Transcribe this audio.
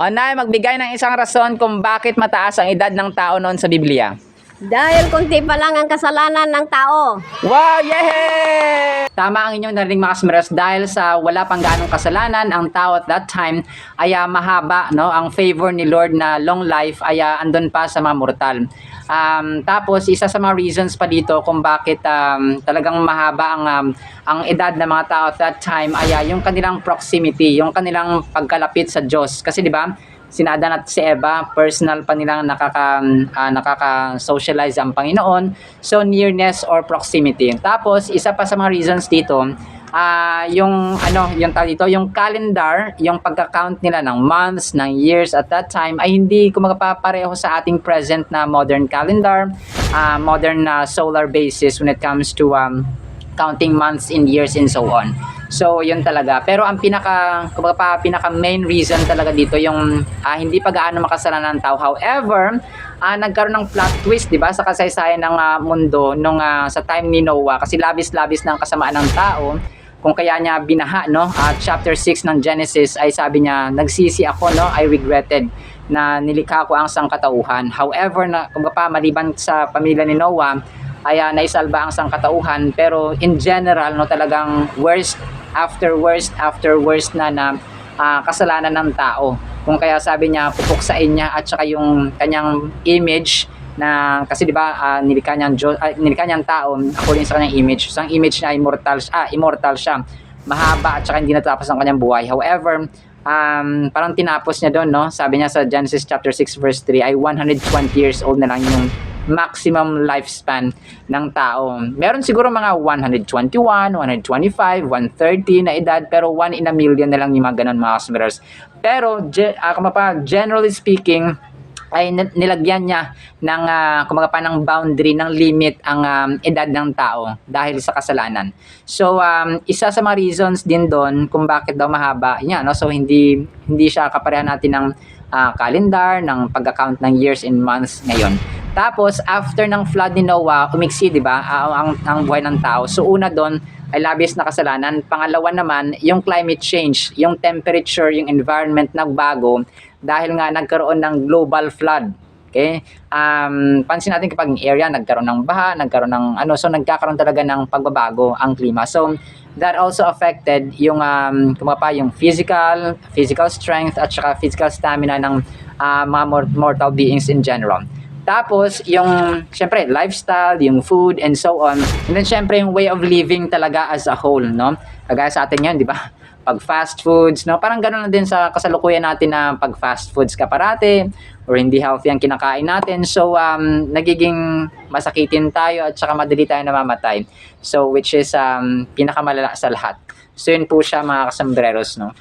O Nay, magbigay ng isang rason kung bakit mataas ang edad ng tao noon sa Biblia. Dahil kunti pa lang ang kasalanan ng tao. Wow! Yay! Tama ang inyong narinig mga kasmeros dahil sa wala pang ganong kasalanan, ang tao at that time ay ah, mahaba, no? Ang favor ni Lord na long life ay ah, andun pa sa mga mortal. Um, tapos isa sa mga reasons pa dito kung bakit um, talagang mahaba ang um, ang edad ng mga tao at that time ay ah, yung kanilang proximity, yung kanilang pagkalapit sa Diyos. Kasi di ba? Sinada at si Eva, personal pa nilang nakaka, ah, nakaka-socialize ang Panginoon. So, nearness or proximity. Tapos, isa pa sa mga reasons dito, ah yung ano, yung tawag dito, yung calendar, yung pagka-count nila ng months, ng years at that time ay hindi kumakapareho sa ating present na modern calendar, ah, modern na solar basis when it comes to um, counting months in years and so on. So, yun talaga. Pero ang pinaka, kumbaga pa, pinaka main reason talaga dito yung ah, hindi pa gaano makasalanan ng tao. However, ah, nagkaroon ng plot twist, di ba, sa kasaysayan ng ah, mundo nung ah, sa time ni Noah kasi labis-labis ng kasamaan ng tao kung kaya niya binaha no at chapter 6 ng Genesis ay sabi niya nagsisi ako no I regretted na nilikha ko ang sangkatauhan however na pa maliban sa pamilya ni Noah ay naisalba ang sangkatauhan pero in general no talagang worst after worst after worst na na ah, kasalanan ng tao kung kaya sabi niya pupuksain niya at saka yung kanyang image na kasi 'di ba ah, nilikha niyang Diyos, ah, nilikha niyang tao according sa kanyang image. So ang image niya immortal ah, immortal siya. Mahaba at saka hindi natapos ang kanyang buhay. However, um, parang tinapos niya doon, no? Sabi niya sa Genesis chapter 6 verse 3 ay 120 years old na lang yung maximum lifespan ng tao. Meron siguro mga 121, 125, 130 na edad pero 1 in a million na lang yung mga ganun mga kasmirers. Pero ge- ah, kumapa, generally speaking, ay nil- nilagyan niya ng uh, kumaga pa ng boundary ng limit ang um, edad ng tao dahil sa kasalanan. So um, isa sa mga reasons din doon kung bakit daw mahaba niya no so hindi hindi siya kapareha natin ng ah, calendar ng pag-account ng years and months ngayon. Tapos after ng flood ni Noah, umiksi 'di ba ah, ang ang buhay ng tao. So una doon ay labis na kasalanan. Pangalawa naman, yung climate change, yung temperature, yung environment nagbago dahil nga nagkaroon ng global flood. Okay? Um, pansin natin kapag area nagkaroon ng baha, nagkaroon ng ano, so nagkakaroon talaga ng pagbabago ang klima. So that also affected yung um, kumapa yung physical, physical strength at saka physical stamina ng ah, mga mor- mortal beings in general. Tapos, yung, syempre, lifestyle, yung food, and so on. And then, syempre, yung way of living talaga as a whole, no? Kagaya sa atin yan, di ba? Pag fast foods, no? Parang gano'n na din sa kasalukuyan natin na pag fast foods ka parate, or hindi healthy ang kinakain natin. So, um, nagiging masakitin tayo at saka madali tayo namamatay. So, which is um, pinakamalala sa lahat. So, yun po siya mga kasambreros, no?